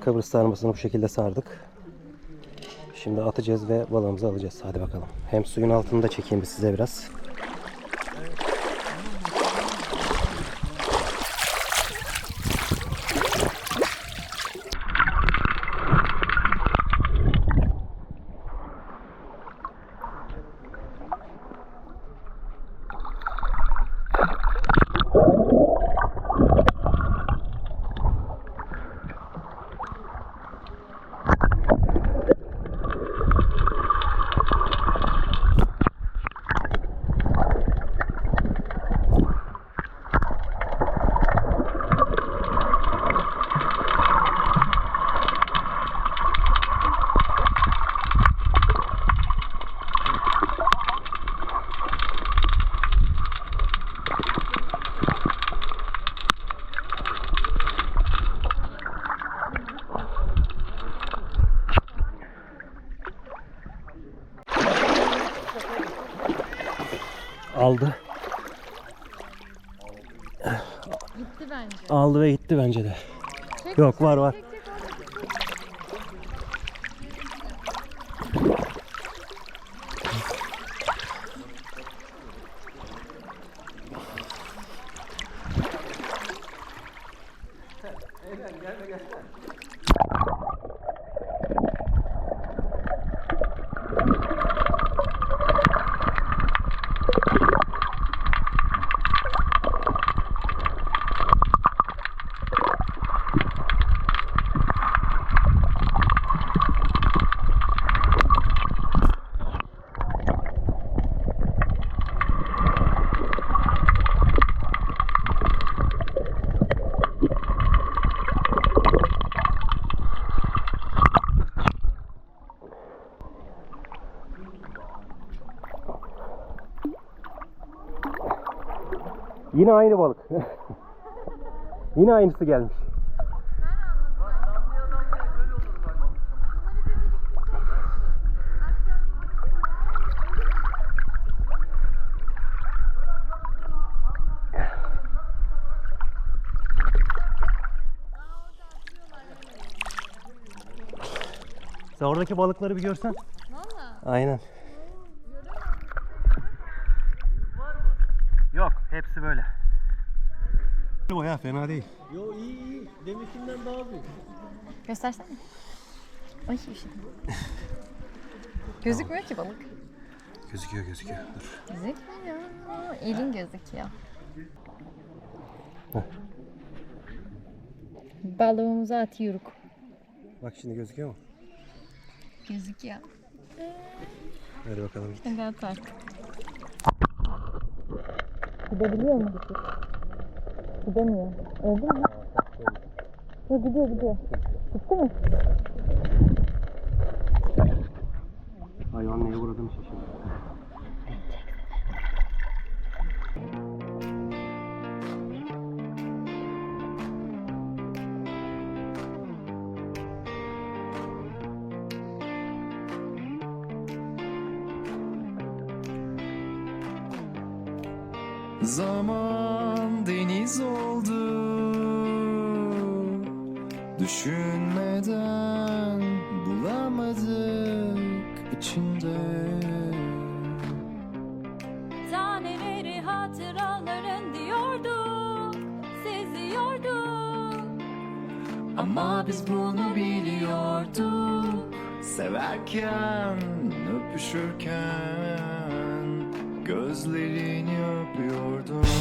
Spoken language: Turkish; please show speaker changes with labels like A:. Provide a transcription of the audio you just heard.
A: Kıbrıs sarmasını bu şekilde sardık. Şimdi atacağız ve balığımızı alacağız. Hadi bakalım. Hem suyun altını da çekeyim size biraz. Aldı.
B: Gitti bence.
A: Aldı ve gitti bence de.
B: Çek,
A: Yok var var.
B: çek,
A: Yine aynı balık. Yine aynısı gelmiş. Sen oradaki balıkları bir görsen.
B: Valla.
A: Aynen. Yok, hepsi böyle. O ya fena değil.
C: Yo iyi iyi. Deminkinden daha büyük.
B: Göstersene. Ay bir şey. Gözükmüyor ki balık.
A: Gözüküyor gözüküyor. Dur.
B: Gözükmüyor. Elin gözüküyor. Balığımızı atıyoruz.
A: Bak şimdi gözüküyor mu?
B: Gözüküyor.
A: Hadi bakalım git.
B: Hadi at artık. Gidebiliyor mu? Gidemiyor. Öldü mü? Ya gidiyor gidiyor. Gitti mi?
A: Hayvan neye uğradığını şaşırdı.
D: Zaman deniz oldu. Düşünmeden bulamadık içinde.
E: Taneleri hatıraların diyorduk Seziyorduk.
D: Ama biz bunu biliyorduk. Severken, öpüşürken Gözlerini öpüyordum